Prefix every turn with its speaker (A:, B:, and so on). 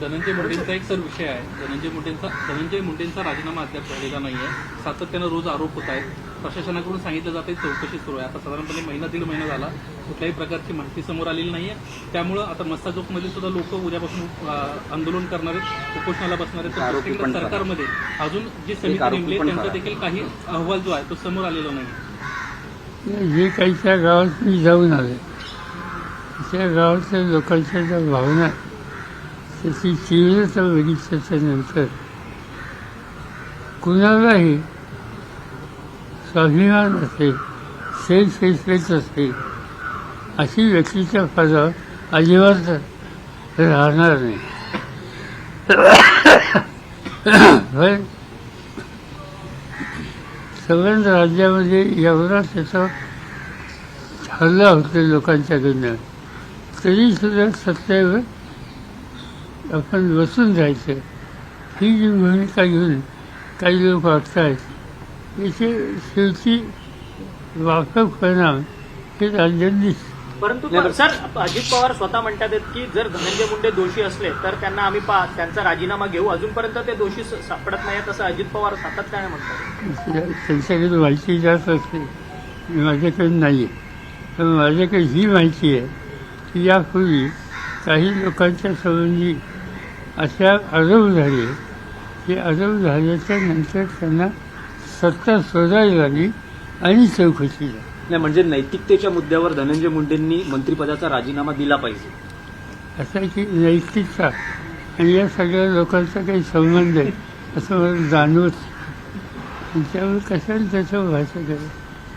A: धनंजय मुंडेंचा एक सर विषय आहे. धनंजय मुंडेंचा धनंजय मुंडेंचा राजीनामा अद्याप झालेला नाहीये. सातत्यानं रोज आरोप होत आहेत. प्रशासनाकडून सांगितलं जाते चौकशी सुरू आहे. आता साधारणपणे महिना दीड महिना झाला. कुठल्याही प्रकारची माहिती समोर आलेली नाहीये. त्यामुळं आता मस्ताजोगमध्ये सुद्धा लोक उद्यापासून आंदोलन करणार आहेत. उपोषणाला बसणार आहेत. तर. सरकारमध्ये अजून जी समिती नेमली त्यांचा. देखील काही अहवाल जो आहे तो समोर आलेला नाही
B: जे काही त्या गावात मी जाऊन आले त्या गावातल्या लोकांच्या ज्या भावना आहेत, त्याची तीव्रता बघितल्याच्यानंतर कुणालाही स्वाभिमान असेल सेल्फ रिस्पेक्ट असेल अशी व्यक्तीच्या पदावर अजिबात राहणार नाही. पण सगळ्या राज्यामध्ये एवढा त्याचा हल्ला होतो लोकांच्याकडनं तरी सुद्धा सत्तेवर आपण बसून राहायचं ही जी भूमिका घेऊन काही लोक वागतायत याचे शेवटी वाकफ परिणाम हे राज्यात दिसतात
C: परंतु
D: नाही,
C: सर अजित पवार स्वतः म्हणतात आहेत की जर धनंजय मुंडे दोषी असले तर त्यांना आम्ही पा त्यांचा राजीनामा घेऊ. अजूनपर्यंत ते दोषी सापडत नाहीत असं अजित पवार सातत्याने म्हणतात.
B: त्यांच्याकडे माहिती जास्त असते. माझ्याकडे नाही आहे पण माझ्याकडे ही माहिती आहे की यापूर्वी काही लोकांच्या संबंधी अशा आरोप झाले की आरोप झाल्याच्यानंतर त्यांना सत्ता शोधावी लागली आणि चौकशी झाली.
D: नाही म्हणजे नैतिकतेच्या मुद्द्यावर धनंजय मुंडेंनी मंत्रिपदाचा राजीनामा दिला पाहिजे.
B: असं की नैतिकता आणि या सगळ्या लोकांचा काही संबंध आहे असं मला जाणवत त्यामुळे कशाला त्याच्यावर भाषा करायची?